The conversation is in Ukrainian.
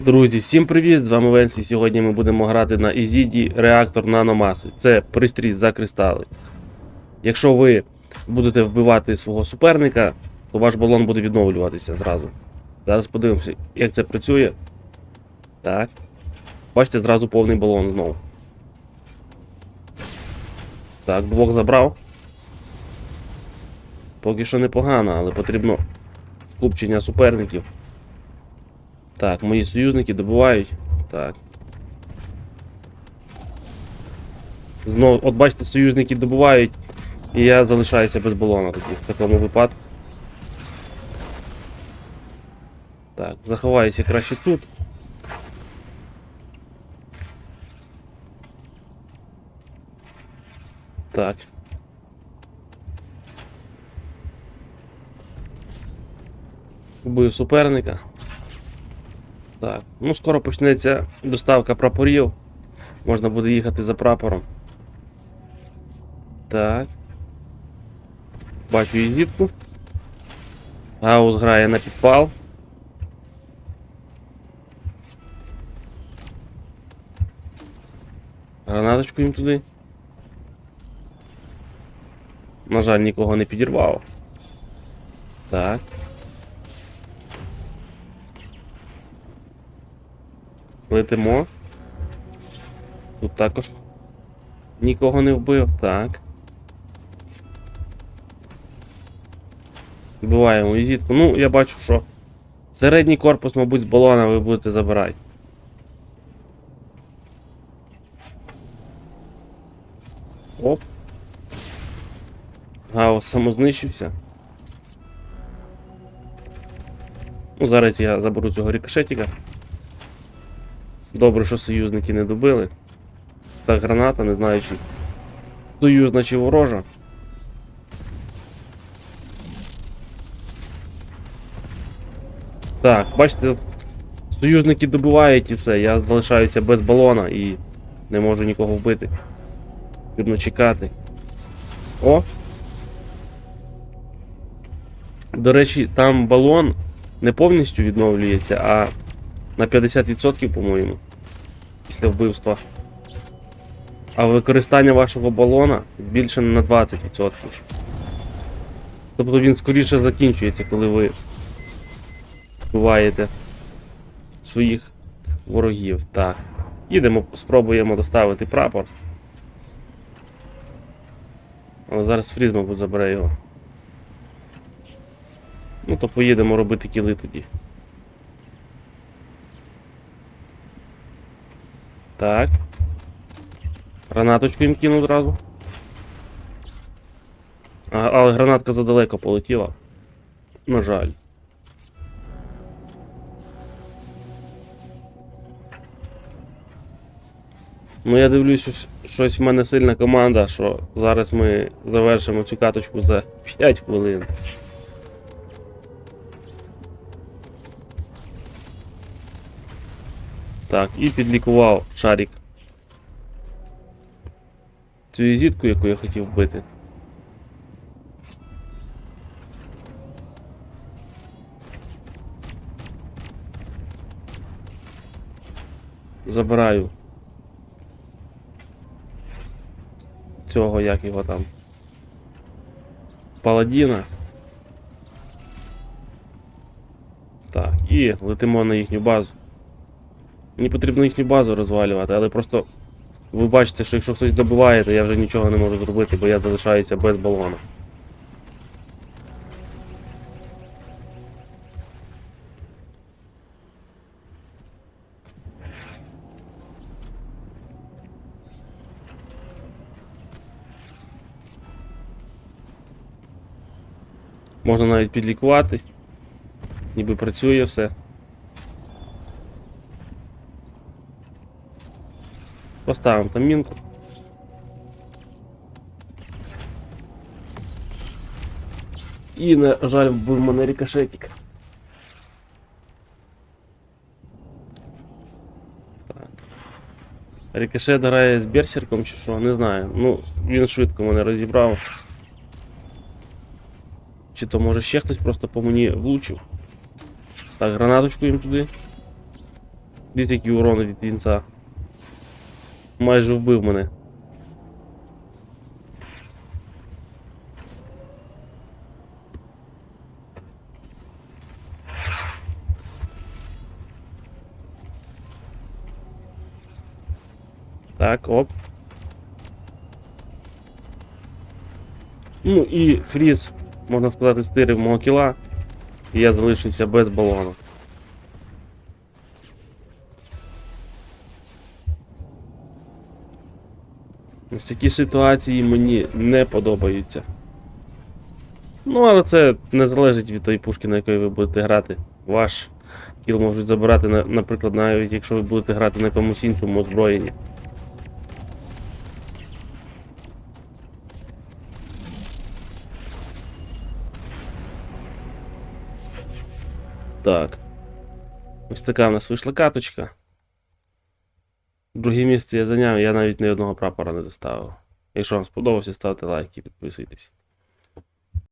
Друзі, всім привіт! З вами Венсі. Сьогодні ми будемо грати на Ізіді реактор наномаси. Це пристрій за кристали. Якщо ви будете вбивати свого суперника, то ваш балон буде відновлюватися зразу. Зараз подивимося, як це працює. Так. Бачите, зразу повний балон знову. Так, двох забрав. Поки що непогано, але потрібно скупчення суперників. Так, мої союзники добувають. Так. Знову, от бачите, союзники добувають, і я залишаюся без балона тоді в такому випадку. Так, заховаюся краще тут. Так. Убив суперника. Так, ну скоро почнеться доставка прапорів. Можна буде їхати за прапором. Так. Бачу візитку. Гаус грає на підпал. Гранаточку їм туди. На жаль, нікого не підірвав. Так. Летимо. Тут також нікого не вбив. Так. Вбиваємо візитку. Ну, я бачу, що середній корпус, мабуть, з балона ви будете забирати. Оп. Гаус самознищився. Ну, зараз я заберу цього рикошетика. Добре, що союзники не добили. Так, граната, не знаю чи союзна чи ворожа. Так, бачите, союзники добивають і все, я залишаюся без балона і не можу нікого вбити. Потрібно чекати. О! До речі, там балон не повністю відновлюється, а на 50%, по-моєму, після вбивства. А використання вашого балона збільшене на 20%. Тобто він скоріше закінчується, коли ви вбиваєте своїх ворогів. Так. Їдемо, спробуємо доставити прапор. Але зараз Фріз, мабуть, забере його. Ну, то поїдемо робити кіли тоді. Так. Гранаточку їм кину одразу. А, але гранатка задалеко полетіла. На жаль. Ну я дивлюсь, що щось в мене сильна команда, що зараз ми завершимо цю каточку за 5 хвилин. Так, і підлікував шарик. Цю візитку, яку я хотів вбити. Забираю. Цього, як його там. Паладіна. Так, і летимо на їхню базу. Мені потрібно їхню базу розвалювати, але просто ви бачите, що якщо хтось добиває, то я вже нічого не можу зробити, бо я залишаюся без балона. Можна навіть підлікувати. Ніби працює все. Поставимо там мінку. І, на жаль, вбив мене рикошетик. Так. Рикошет грає з берсерком чи що, не знаю. Ну, він швидко мене розібрав. Чи то може ще хтось просто по мені влучив. Так, гранаточку їм туди. Дивіться, який урон від вінца. Майже вбив мене. Так, оп. Ну і фріз, можна сказати, стирив мого кіла. І я залишився без балону. Ось такі ситуації мені не подобаються. Ну, але це не залежить від тої пушки, на якої ви будете грати. Ваш кіл можуть забирати, наприклад, навіть якщо ви будете грати на якомусь іншому озброєнні. Так. Ось така в нас вийшла каточка. Друге місце я зайняв, я навіть ні одного прапора не доставив. Якщо вам сподобався, ставте лайк і підписуйтесь.